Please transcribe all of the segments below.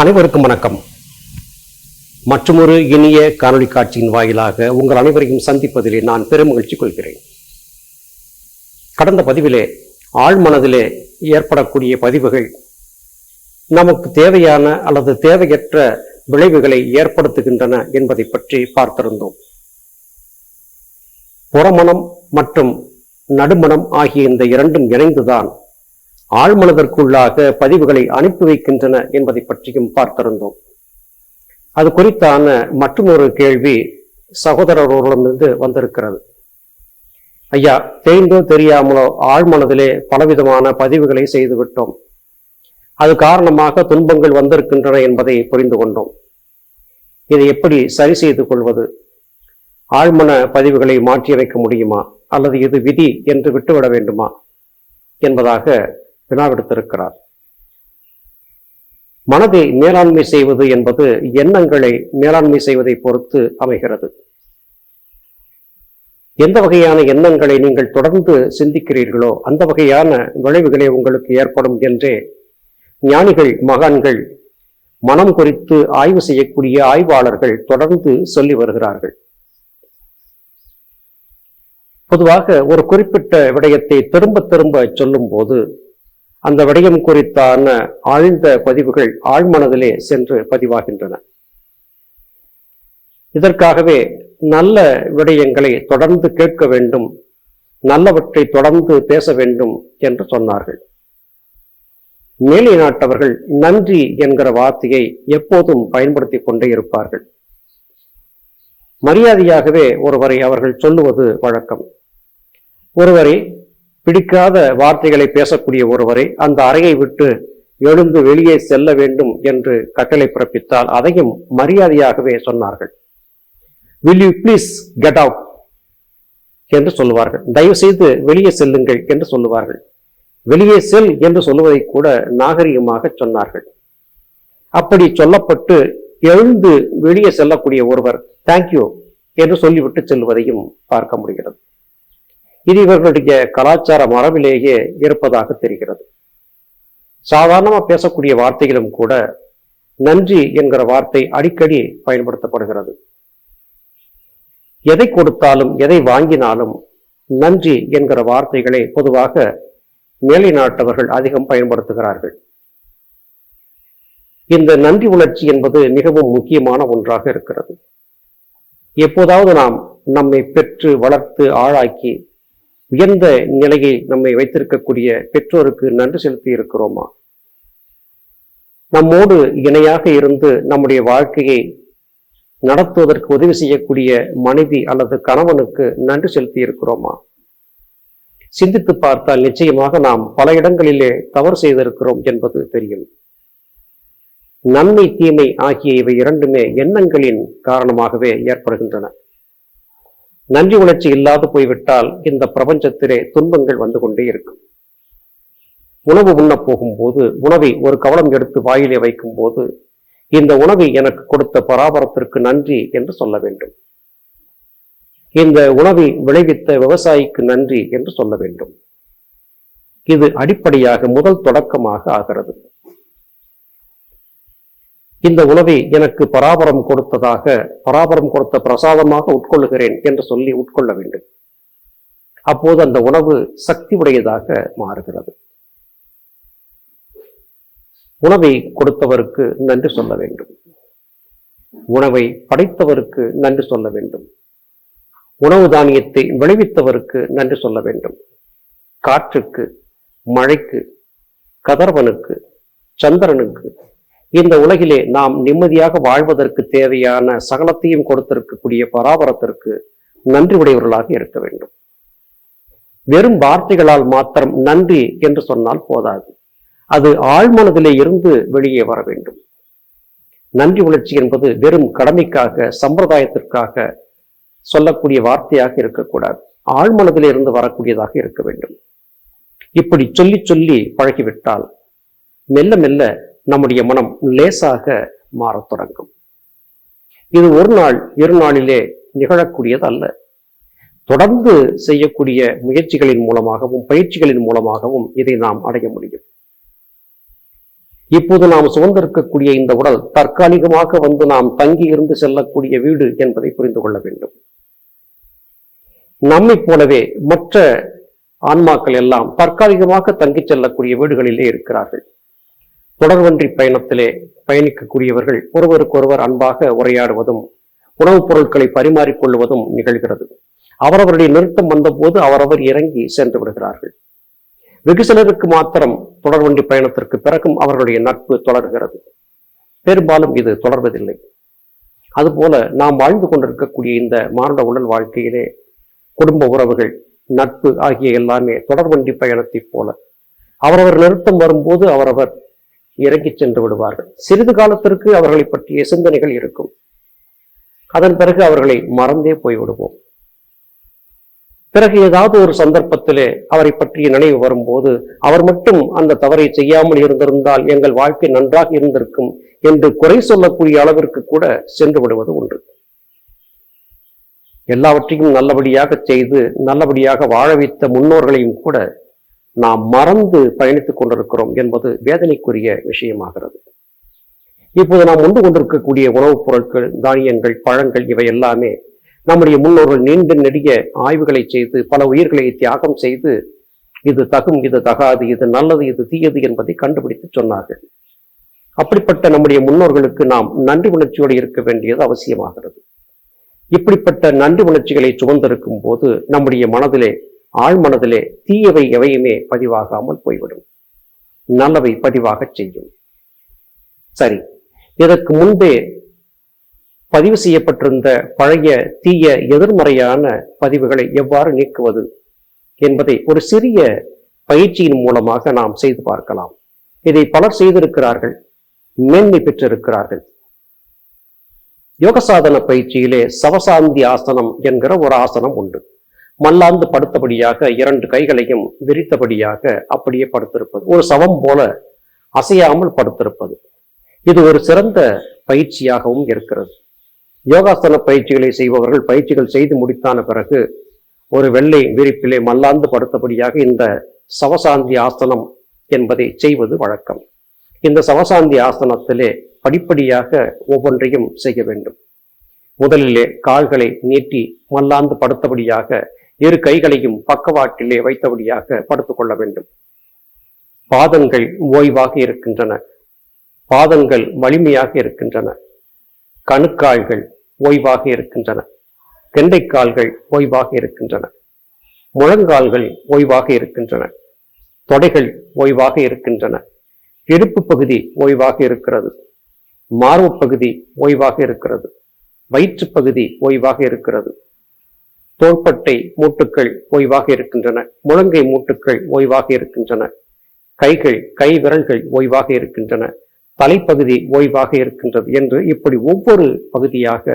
அனைவருக்கும் வணக்கம். மற்றொரு இனிய காணொளி காட்சியின் வாயிலாக உங்கள் அனைவரையும் சந்திப்பதிலே நான் பெருமகிழ்ச்சி கொள்கிறேன். கடந்த பதிவிலே ஆழ்மனதிலே ஏற்படக்கூடிய பதிவுகள் நமக்கு தேவையான அல்லது தேவையற்ற விளைவுகளை ஏற்படுத்துகின்றன என்பதை பற்றி பார்த்திருந்தோம். புறமணம் மற்றும் நடுமணம் ஆகிய இந்த இரண்டும் இணைந்துதான் ஆழ்மனதிற்குள்ளாக பதிவுகளை அனுப்பி வைக்கின்றன என்பதை பற்றியும் பார்த்திருந்தோம். அது குறித்தான மற்றொரு கேள்வி சகோதரர்களிடமிருந்து வந்திருக்கிறது. ஐயா தெரிந்தோ தெரியாமலோ ஆழ்மனதிலே பலவிதமான பதிவுகளை செய்துவிட்டோம். அது காரணமாக துன்பங்கள் வந்திருக்கின்றன என்பதை புரிந்து கொண்டோம். இதை எப்படி சரி செய்து கொள்வது? ஆழ்மன பதிவுகளை மாற்றியமைக்க முடியுமா? அல்லது இது விதி என்று விட்டுவிட வேண்டுமா? என்பதாக வினாவிடுத்திருக்கிறார் மனதை மேலாண்மை செய்வது என்பது எண்ணங்களை மேலாண்மை செய்வதை பொறுத்து அமைகிறது. எந்த வகையான எண்ணங்களை நீங்கள் தொடர்ந்து சிந்திக்கிறீர்களோ அந்த வகையான விளைவுகளே உங்களுக்கு ஏற்படும் என்றே ஞானிகள் மகான்கள் மனம் குறித்து ஆய்வு செய்யக்கூடிய ஆய்வாளர்கள் தொடர்ந்து சொல்லி வருகிறார்கள். பொதுவாக ஒரு குறிப்பிட்ட விடயத்தை திரும்ப திரும்ப சொல்லும் போது அந்த விடயம் குறித்தான ஆழ்ந்த பதிவுகள் ஆழ்மனதிலே சென்று பதிவாகின்றன. இதற்காகவே நல்ல விடயங்களை தொடர்ந்து கேட்க வேண்டும் நல்லவற்றை தொடர்ந்து பேச வேண்டும் என்று சொன்னார்கள். மேலை நாட்டவர்கள் நன்றி என்கிற வார்த்தையை எப்போதும் பயன்படுத்தி கொண்டே இருப்பார்கள். மரியாதையாகவே ஒருவரை அவர்கள் சொல்லுவது வழக்கம். ஒருவரை பிடிக்காத வார்த்தைகளை பேசக்கூடிய ஒருவரை அந்த அறையை விட்டு எழுந்து வெளியே செல்ல வேண்டும் என்று கட்டளை பிறப்பித்தால் அதையும் மரியாதையாகவே சொன்னார்கள். Will you please get out என்று சொல்லுவார்கள். தயவு செய்து வெளியே செல்லுங்கள் என்று சொல்லுவார்கள். வெளியே செல் என்று சொல்லுவதை கூட நாகரிகமாக சொன்னார்கள். அப்படி சொல்லப்பட்டு எழுந்து வெளியே செல்லக்கூடிய ஒருவர் தேங்க்யூ என்று சொல்லிவிட்டு செல்வதையும் பார்க்க முடிகிறது. இது இவர்களுடைய கலாச்சார மரபிலேயே இருப்பதாக தெரிகிறது. சாதாரணமா பேசக்கூடிய வார்த்தைகளும் கூட நன்றி என்கிற வார்த்தை அடிக்கடி பயன்படுத்தப்படுகிறது. எதை கொடுத்தாலும் எதை வாங்கினாலும் நன்றி என்கிற வார்த்தைகளை பொதுவாக மேலை நாட்டவர்கள் அதிகம் பயன்படுத்துகிறார்கள். இந்த நன்றி உணர்ச்சி என்பது மிகவும் முக்கியமான ஒன்றாக இருக்கிறது. எப்போதாவது நாம் நம்மை பெற்று வளர்த்து ஆளாக்கி உயர்ந்த நிலையை நம்மை வைத்திருக்கக்கூடிய பெற்றோருக்கு நன்றி செலுத்தி இருக்கிறோமா நம்மோடு இணையாக இருந்து நம்முடைய வாழ்க்கையை நடத்துவதற்கு உதவி செய்யக்கூடிய மனைவி அல்லது கணவனுக்கு நன்றி செலுத்தி இருக்கிறோமா சிந்தித்து பார்த்தால் நிச்சயமாக நாம் பல இடங்களிலே தவறு செய்திருக்கிறோம் என்பது தெரியும். நன்மை தீமை ஆகிய இவை இரண்டுமே எண்ணங்களின் காரணமாகவே ஏற்படுகின்றன. நன்றி உணர்ச்சி இல்லாது போய்விட்டால் இந்த பிரபஞ்சத்திலே துன்பங்கள் வந்து கொண்டே இருக்கும். உணவு உண்ணப் போகும்போது உணவை ஒரு கவலம் எடுத்து வாயிலே வைக்கும் போது இந்த உணவை எனக்கு கொடுத்த பராபரத்திற்கு நன்றி என்று சொல்ல வேண்டும். இந்த உணவை விளைவித்த விவசாயிக்கு நன்றி என்று சொல்ல வேண்டும். இது அடிப்படையாக முதல் தொடக்கமாக ஆகிறது. இந்த உணவை எனக்கு பராபரம் கொடுத்ததாக பராபரம் கொடுத்த பிரசாதமாக உட்கொள்ளுகிறேன் என்று சொல்லி உட்கொள்ள வேண்டும். அப்போது அந்த உணவு சக்தி உடையதாக மாறுகிறது. உணவை கொடுத்தவருக்கு நன்றி சொல்ல வேண்டும். உணவை படைத்தவருக்கு நன்றி சொல்ல வேண்டும். உணவு தானியத்தை விளைவித்தவருக்கு நன்றி சொல்ல வேண்டும். காற்றுக்கு மழைக்கு கதர்வனுக்கு சந்திரனுக்கு இந்த உலகிலே நாம் நிம்மதியாக வாழ்வதற்கு தேவையான சகலத்தையும் கொடுத்திருக்கக்கூடிய பராபரத்திற்கு நன்றி உடையவர்களாக இருக்க வேண்டும். வெறும் வார்த்தைகளால் மாத்திரம் நன்றி என்று சொன்னால் போதாது. அது ஆழ்மனதிலே இருந்து வெளியே வர வேண்டும். நன்றி உணர்ச்சி என்பது வெறும் கடமைக்காக சம்பிரதாயத்திற்காக சொல்லக்கூடிய வார்த்தையாக இருக்கக்கூடாது. ஆழ்மனதிலே இருந்து வரக்கூடியதாக இருக்க வேண்டும். இப்படி சொல்லி சொல்லி பழகிவிட்டால் மெல்ல மெல்ல நம்முடைய மனம் லேசாக மாறத் தொடங்கும். இது ஒரு நாள் இரு நாளிலே நிகழக்கூடியது அல்ல தொடர்ந்து செய்யக்கூடிய முயற்சிகளின் மூலமாகவும் பயிற்சிகளின் மூலமாகவும் இதை நாம் அடைய முடியும். இப்போது நாம் சுமந்திருக்கக்கூடிய இந்த உடல் தற்காலிகமாக வந்து நாம் தங்கி இருந்து செல்லக்கூடிய வீடு என்பதை புரிந்து கொள்ள வேண்டும். நம்மை போலவே மற்ற ஆன்மாக்கள் எல்லாம் தற்காலிகமாக தங்கிச் செல்லக்கூடிய வீடுகளிலே இருக்கிறார்கள். தொடர்வன்றி பயணத்திலே பயணிக்கக்கூடியவர்கள் ஒருவருக்கொருவர் அன்பாக உரையாடுவதும் உணவுப் பொருட்களை பரிமாறிக்கொள்வதும் நிகழ்கிறது. அவரவருடைய நிறுத்தம் வந்தபோது அவரவர் இறங்கி சென்று விடுகிறார்கள். வெகு சிலருக்கு மாத்திரம் தொடர்வண்டி பயணத்திற்கு பிறகும் அவர்களுடைய நட்பு தொடர்கிறது. பெரும்பாலும் இது தொடர்வதில்லை. அதுபோல நாம் வாழ்ந்து கொண்டிருக்கக்கூடிய இந்த மானுட உடல் வாழ்க்கையிலே குடும்ப உறவுகள் நட்பு ஆகிய எல்லாமே தொடர்வண்டி பயணத்தைப் போல. அவரவர் நிறுத்தம் வரும்போது அவரவர் இறங்கி சென்று விடுவார்கள். சிறிது காலத்திற்கு அவர்களை பற்றிய சிந்தனைகள் இருக்கும். அதன் பிறகு அவர்களை மறந்தே போய்விடுவோம். பிறகு ஏதாவது ஒரு சந்தர்ப்பத்திலே அவரை பற்றிய நினைவு வரும்போது அவர் மட்டும் அந்த தவறை செய்யாமல் இருந்திருந்தால் எங்கள் வாழ்க்கை நன்றாக இருந்திருக்கும் என்று குறை சொல்லக்கூடிய அளவிற்கு கூட சென்று விடுவது உண்டு. எல்லாவற்றையும் நல்லபடியாக செய்து நல்லபடியாக வாழ வைத்த முன்னோர்களையும் கூட நாம் மறந்து பயணித்துக் கொண்டிருக்கிறோம் என்பது வேதனைக்குரிய விஷயமாகிறது. இப்போது நாம் உண்டு கொண்டிருக்கக்கூடிய உணவுப் பொருட்கள் தானியங்கள் பழங்கள் இவை எல்லாமே நம்முடைய முன்னோர்கள் நீண்ட நெடிய ஆய்வுகளை செய்து பல உயிர்களை தியாகம் செய்து இது தகும் இது தகாது இது நல்லது இது தீயது என்பதை கண்டுபிடித்து சொன்னார்கள். அப்படிப்பட்ட நம்முடைய முன்னோர்களுக்கு நாம் நன்றி உணர்ச்சியோடு இருக்க வேண்டியது அவசியமாகிறது. இப்படிப்பட்ட நன்றி உணர்ச்சிகளை சுமந்திருக்கும் போது நம்முடைய மனதிலே ஆழ்மனதிலே தீயவை எவையுமே பதிவாகாமல் போய்விடும். நல்லவை பதிவாகச் செய்யும். சரி இதற்கு முன்பே பதிவு செய்யப்பட்டிருந்த பழைய தீய எதிர்மறையான பதிவுகளை எவ்வாறு நீக்குவது என்பதை ஒரு சிறிய பயிற்சியின் மூலமாக நாம் செய்து பார்க்கலாம். இதை பலர் செய்திருக்கிறார்கள் மேன்மை பெற்றிருக்கிறார்கள். யோகசாதன பயிற்சியிலே சவசாந்தி ஆசனம் என்கிற ஒரு ஆசனம் உண்டு. மல்லாந்து படுத்தபடியாக இரண்டு கைகளையும் விரித்தபடியாக அப்படியே படுத்திருப்பது. ஒரு சவம் போல அசையாமல் படுத்திருப்பது. இது ஒரு சிறந்த பயிற்சியாகவும் இருக்கிறது. யோகாசன பயிற்சிகளை செய்பவர்கள் பயிற்சிகள் செய்து முடித்தான பிறகு ஒரு வெள்ளை விரிப்பிலே மல்லாந்து படுத்தபடியாக இந்த சவசாந்தி ஆசனம் என்பதை செய்வது வழக்கம். இந்த சவசாந்தி ஆசனத்திலே படிப்படியாக ஒவ்வொன்றையும் செய்ய வேண்டும். முதலிலே கால்களை நீட்டி மல்லாந்து படுத்தபடியாக இரு கைகளையும் பக்கவாட்டிலே வைத்தபடியாக படுத்துக் கொள்ள வேண்டும். பாதங்கள் ஓய்வாக இருக்கின்றன. பாதங்கள் வலிமையாக இருக்கின்றன. கணுக்கால்கள் ஓய்வாக இருக்கின்றன. கெண்டைக்கால்கள் ஓய்வாக இருக்கின்றன. முழங்கால்கள் ஓய்வாக இருக்கின்றன. தொடைகள் ஓய்வாக இருக்கின்றன. இடுப்பு பகுதி ஓய்வாக இருக்கிறது. மார்பு பகுதி ஓய்வாக இருக்கிறது. வயிற்று பகுதி ஓய்வாக இருக்கிறது. தோள்பட்டை மூட்டுக்கள் ஓய்வாக இருக்கின்றன. முழங்கை மூட்டுக்கள் ஓய்வாக இருக்கின்றன. கைகள் கை விரல்கள் ஓய்வாக இருக்கின்றன. தலைப்பகுதி ஓய்வாக இருக்கின்றது என்று இப்படி ஒவ்வொரு பகுதியாக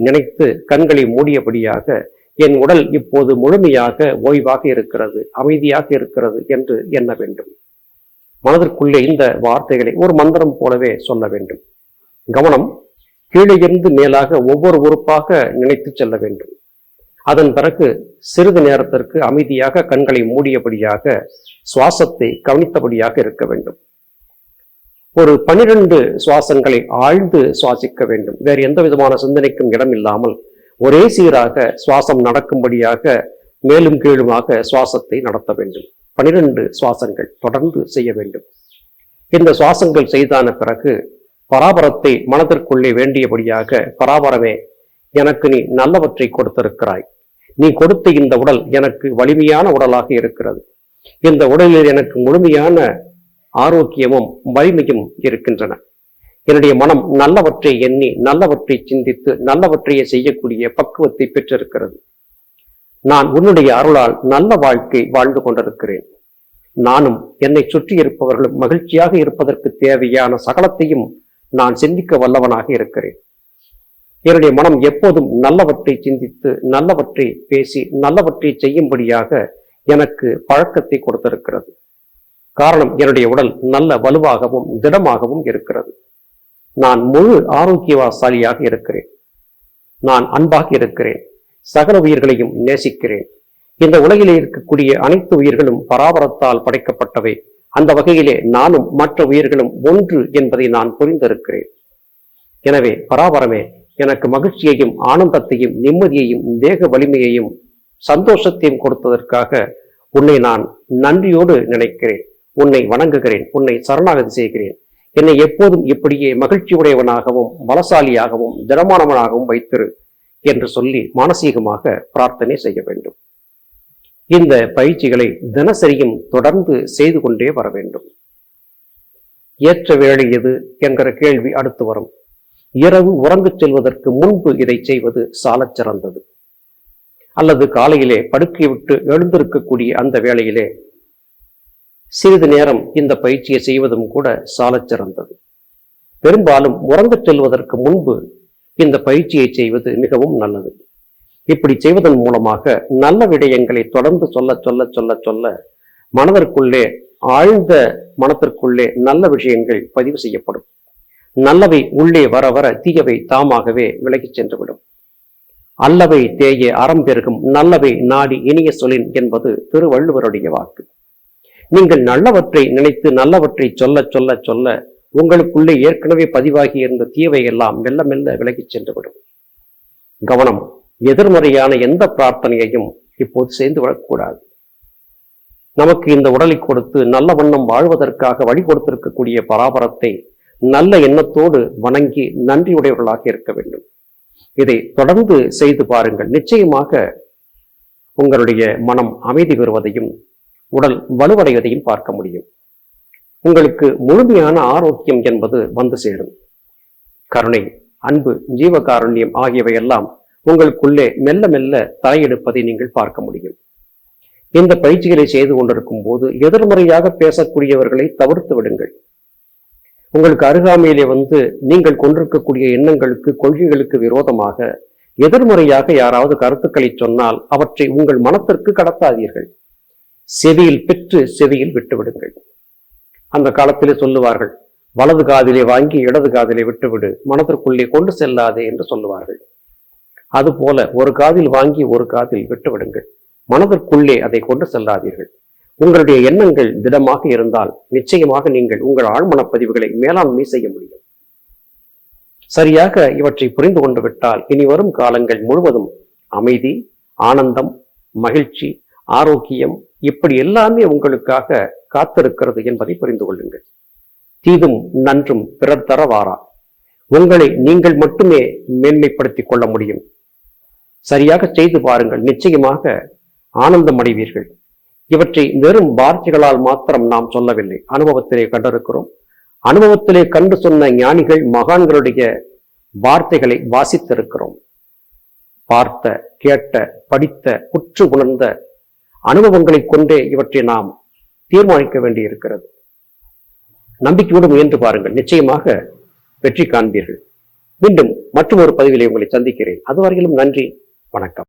நினைத்து கண்களை மூடியபடியாக என் உடல் இப்போது முழுமையாக ஓய்வாக இருக்கிறது அமைதியாக இருக்கிறது என்று எண்ண வேண்டும். மனதிற்குள்ளே இந்த வார்த்தைகளை ஒரு மந்திரம் போலவே சொல்ல வேண்டும். கவனம் கீழே இருந்து மேலாக ஒவ்வொரு உறுப்பாக நினைத்து செல்ல வேண்டும். அதன் பிறகு சிறிது நேரத்திற்கு அமைதியாக கண்களை மூடியபடியாக சுவாசத்தை கவனித்தபடியாக இருக்க வேண்டும். ஒரு பனிரெண்டு சுவாசங்களை ஆழ்ந்து சுவாசிக்க வேண்டும். வேறு எந்த விதமான சிந்தனைக்கும் இடம் இல்லாமல் ஒரே சீராக சுவாசம் நடக்கும்படியாக மேலும் கீழுமாக சுவாசத்தை நடத்த வேண்டும். பனிரெண்டு சுவாசங்கள் தொடர்ந்து செய்ய வேண்டும். இந்த சுவாசங்கள் செய்தான பிறகு பராபரத்தை மனதிற்குள்ளே வேண்டியபடியாக பராபரமே எனக்கு நீ நல்லவற்றை கொடுத்திருக்கிறாய். நீ கொடுத்த இந்த உடல் எனக்கு வலிமையான உடலாக இருக்கிறது. இந்த உடலில் எனக்கு முழுமையான ஆரோக்கியமும் வலிமையும் இருக்கின்றன. என்னுடைய மனம் நல்லவற்றை எண்ணி நல்லவற்றை சிந்தித்து நல்லவற்றையே செய்யக்கூடிய பக்குவத்தை பெற்றிருக்கிறது. நான் உன்னுடைய அருளால் நல்ல வாழ்க்கை வாழ்ந்து கொண்டிருக்கிறேன். நானும் என்னை சுற்றி இருப்பவர்களும் மகிழ்ச்சியாக இருப்பதற்கு தேவையான சகலத்தையும் நான் சிந்திக்க வல்லவனாக இருக்கிறேன். என்னுடைய மனம் எப்போதும் நல்லவற்றை சிந்தித்து நல்லவற்றை பேசி நல்லவற்றை செய்யும்படியாக எனக்கு பழக்கத்தை கொடுத்திருக்கிறது. காரணம் என்னுடைய உடல் நல்ல வலுவாகவும் திடமாகவும் இருக்கிறது. நான் முழு ஆரோக்கியவாசாலியாக இருக்கிறேன். நான் அன்பாக இருக்கிறேன். சகல உயிர்களையும் நேசிக்கிறேன். இந்த உலகிலே இருக்கக்கூடிய அனைத்து உயிர்களும் பராபரத்தால் படைக்கப்பட்டவை. அந்த வகையிலே நானும் மற்ற உயிர்களும் ஒன்று என்பதை நான் புரிந்திருக்கிறேன். எனவே பராபரமே எனக்கு மகிழ்ச்சியையும் ஆனந்தத்தையும் நிம்மதியையும் தேக வலிமையையும் சந்தோஷத்தையும் கொடுத்ததற்காக உன்னை நான் நன்றியோடு நினைக்கிறேன். உன்னை வணங்குகிறேன். உன்னை சரணாகதி செய்கிறேன். என்னை எப்போதும் இப்படியே மகிழ்ச்சி உடையவனாகவும் பலசாலியாகவும் திடமானவனாகவும் வைத்திரு என்று சொல்லி மானசீகமாக பிரார்த்தனை செய்ய வேண்டும். இந்த பயிற்சிகளை தினசரியும் தொடர்ந்து செய்து கொண்டே வர வேண்டும். ஏற்ற வேலை எது? என்கிற கேள்வி அடுத்து வரும். இரவு உறங்கச் செல்வதற்கு முன்பு இதை செய்வது சாலச் சிறந்தது. அல்லது காலையிலே படுக்கை விட்டு எழுந்திருக்கக்கூடிய அந்த வேளையிலே சிறிது நேரம் இந்த பயிற்சியை செய்வதும் கூட சாலச் சிறந்தது. பெரும்பாலும் உறங்கச் செல்வதற்கு முன்பு இந்த பயிற்சியை செய்வது மிகவும் நல்லது. இப்படி செய்வதன் மூலமாக நல்ல விடயங்களை தொடர்ந்து சொல்ல சொல்ல சொல்ல சொல்ல மனதிற்குள்ளே ஆழ்ந்த மனத்திற்குள்ளே நல்ல விஷயங்கள் பதிவு செய்யப்படும். நல்லவை உள்ளே வர வர தீயவை தாமாகவே விலகிச் சென்றுவிடும். அல்லவை தேய அறம் பெருகும் நல்லவை நாடி இனிய சொலின் என்பது திருவள்ளுவருடைய வாக்கு. நீங்கள் நல்லவற்றை நினைத்து நல்லவற்றை சொல்ல சொல்ல சொல்ல உங்களுக்குள்ளே ஏற்கனவே பதிவாகி இருந்த தீவை எல்லாம் மெல்ல மெல்ல விலகிச் சென்றுவிடும். கவனம் எதிர்மறையான எந்த பிரார்த்தனையையும் இப்போது செய்து விடக்கூடாது. நமக்கு இந்த உடலை கொடுத்து நல்ல வண்ணம் வாழ்வதற்காக வழி கொடுத்திருக்கக்கூடிய பராபரத்தை நல்ல எண்ணத்தோடு வணங்கி நன்றியுடையவர்களாக இருக்க வேண்டும். இதை தொடர்ந்து செய்து பாருங்கள். நிச்சயமாக உங்களுடைய மனம் அமைதி பெறுவதையும் உடல் வலுவடைவதையும் பார்க்க முடியும். உங்களுக்கு முழுமையான ஆரோக்கியம் என்பது வந்து சேரும். கருணை அன்பு ஜீவகாருண்யம் ஆகியவையெல்லாம் உங்களுக்குள்ளே மெல்ல மெல்ல தலையெடுப்பதை நீங்கள் பார்க்க முடியும். இந்த பயிற்சிகளை செய்து கொண்டிருக்கும் போது எதிர்மறையாக பேசக்கூடியவர்களை தவிர்த்து விடுங்கள். உங்களுக்கு அருகாமையிலே வந்து நீங்கள் கொண்டிருக்கக்கூடிய எண்ணங்களுக்கு கொள்கைகளுக்கு விரோதமாக எதிர்மறையாக யாராவது கருத்துக்களை சொன்னால் அவற்றை உங்கள் மனத்திற்கு கடத்தாதீர்கள். செவியில் பெற்று செவியில் விட்டுவிடுங்கள். அந்த காலத்திலே சொல்லுவார்கள் வலது காதிலே வாங்கி இடது காதிலே விட்டுவிடு மனத்திற்குள்ளே கொண்டு செல்லாதே என்று சொல்லுவார்கள். அதுபோல ஒரு காதில் வாங்கி ஒரு காதில் விட்டுவிடுங்கள். மனதிற்குள்ளே அதை கொண்டு செல்லாதீர்கள். உங்களுடைய எண்ணங்கள் திடமாக இருந்தால் நிச்சயமாக நீங்கள் உங்கள் ஆழ்மன பதிவுகளை மேலாண்மை செய்ய முடியும். சரியாக இவற்றை புரிந்து கொண்டு விட்டால் இனி வரும் காலங்கள் முழுவதும் அமைதி ஆனந்தம் மகிழ்ச்சி ஆரோக்கியம் இப்படி எல்லாமே உங்களுக்காக காத்திருக்கிறது என்பதை புரிந்து கொள்ளுங்கள். தீதும் நன்றும் பிறர் தர வாரா உங்களை நீங்கள் மட்டுமே மேன்மைப்படுத்திக் கொள்ள முடியும். சரியாக செய்து பாருங்கள். நிச்சயமாக ஆனந்தம் அடைவீர்கள் இவற்றை வெறும் வார்த்தைகளால் மாத்திரம் நாம் சொல்லவில்லை. அனுபவத்திலே கண்டிருக்கிறோம். அனுபவத்திலே கண்டு சொன்ன ஞானிகள் மகான்களுடைய வார்த்தைகளை வாசித்திருக்கிறோம். பார்த்த கேட்ட படித்த உற்று உணர்ந்த அனுபவங்களை கொண்டே இவற்றை நாம் தீர்மானிக்க வேண்டியிருக்கிறது. நம்பிக்கையோடு முயன்று பாருங்கள். நிச்சயமாக வெற்றி காண்பீர்கள். மீண்டும் மற்றொரு பதிவிலே உங்களை சந்திக்கிறேன். அதுவரையிலும் நன்றி. வணக்கம்.